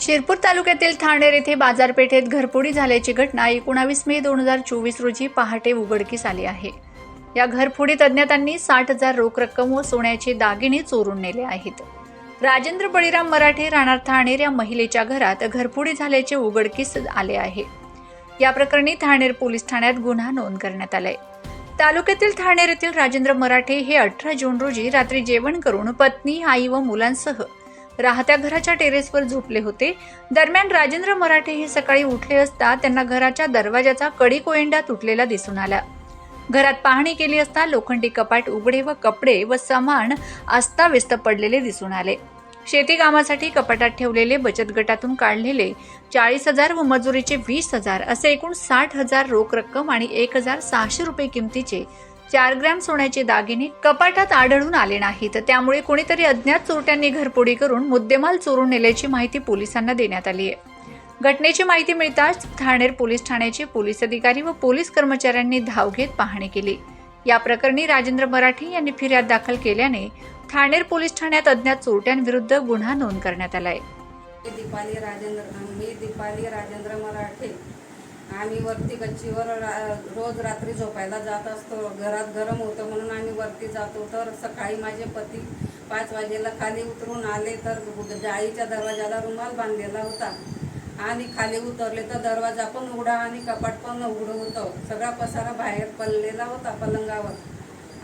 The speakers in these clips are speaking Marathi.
शिरपूर तालुक्यातील ठाणेर येथे बाजारपेठेत घरफोडी झाल्याची घटना एकोणावीस मे दोन हजार चोवीस रोजी पहाटे उघडकीस आली आहे. या घरफोडीत अज्ञातांनी साठ हजार रोख रक्कम व सोन्याचे दागिने चोरून नेले आहेत. राजेंद्र बळीराम मराठे राहणार ठाणेर या महिलेच्या घरात घरफोडी झाल्याचे उघडकीस आले आहे. या प्रकरणी ठाणेर पोलीस ठाण्यात गुन्हा नोंद करण्यात आलाय. तालुक्यातील ठाणेर येथील राजेंद्र मराठे हे अठरा जून रोजी रात्री जेवण करून पत्नी आई व मुलांसह राहत्या घराच्या टेरेसवर झोपले होते. दरम्यान राजेंद्र मराठे हे सकाळी उठले असता त्यांना घराच्या दरवाजाचा कडी कोयंडा तुटलेला दिसून आला. घरात पाहणी केली असता लोखंडी कपाट उघडे व कपडे व सामान अस्ताव्यस्त पडलेले दिसून आले. शेती कामासाठी कपाटात ठेवलेले बचत गटातून काढलेले चाळीस हजार व मजुरीचे वीस हजार असे एकूण साठ हजार रोख रक्कम आणि एक हजार सहाशे रुपये किमतीचे चार ग्रॅम सोन्याचे दागिने कपाटात आढळून आले नाहीत. त्यामुळे कोणीतरी अज्ञात चोरट्यांनी घरपोडी करून मुद्देमाल चोरून नेल्याची माहिती पोलिसांना देण्यात आली आहे घटनेची माहिती मिळताच ठाणेर पोलीस ठाण्याचे पोलीस अधिकारी व पोलीस कर्मचाऱ्यांनी धाव घेत पाहणी केली. या प्रकरणी राजेंद्र मराठी यांनी फिर्याद दाखल केल्याने ठाणेर पोलीस ठाण्यात अज्ञात चोरट्यांविरुद्ध गुन्हा नोंद करण्यात आलाय. दीपाली राजेंद्र मी दीपाली राजेंद्र मराठे. आम्ही वरती गच्चीवर रा- रोज रात्री झोपायला जात असतो. घरात गरम होतं म्हणून आम्ही वरती जातो. तर सकाळी माझे पती पाच वाजेला खाली उतरून आले तर जाळीच्या दरवाजाला रुमाल बांधलेला होता. आणि खाली उतरले तर दरवाजा पण उघडा आणि कपाट पण उघडं होतं. सगळा पसारा बाहेर पडलेला होता पलंगावर.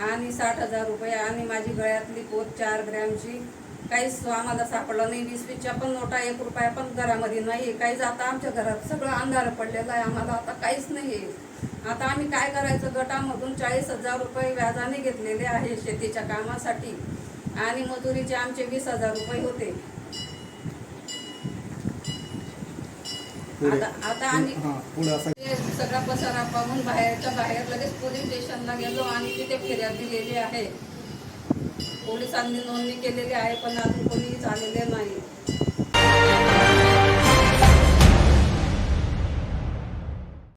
आणि साठ हजार रुपये आणि माझी गळ्यातली पोत चार ग्रॅमची काहीच आम्हाला सापडलं नाही. वीस वीसच्या पण नोटा एक रुपया पण घरामध्ये नाही. काहीच आता आमच्या घरात सगळं अंधार पडलेलं आहे. आम्हाला आता काहीच नाही आहे. आता आम्ही काय करायचं? गटामधून चाळीस हजार रुपये व्याजाने घेतलेले आहे शेतीच्या कामासाठी. आणि मजुरीचे आमचे वीस हजार रुपये होते. आता आता आम्ही सगळा पसारा पाहून बाहेरच्या बाहेर लगेच पोलीस स्टेशनला गेलो आणि तिथे फिर्याद दिलेली आहे. पोलिसांनी नोंदणी केलेली आहे पण अजून कोणीच आलेले नाही.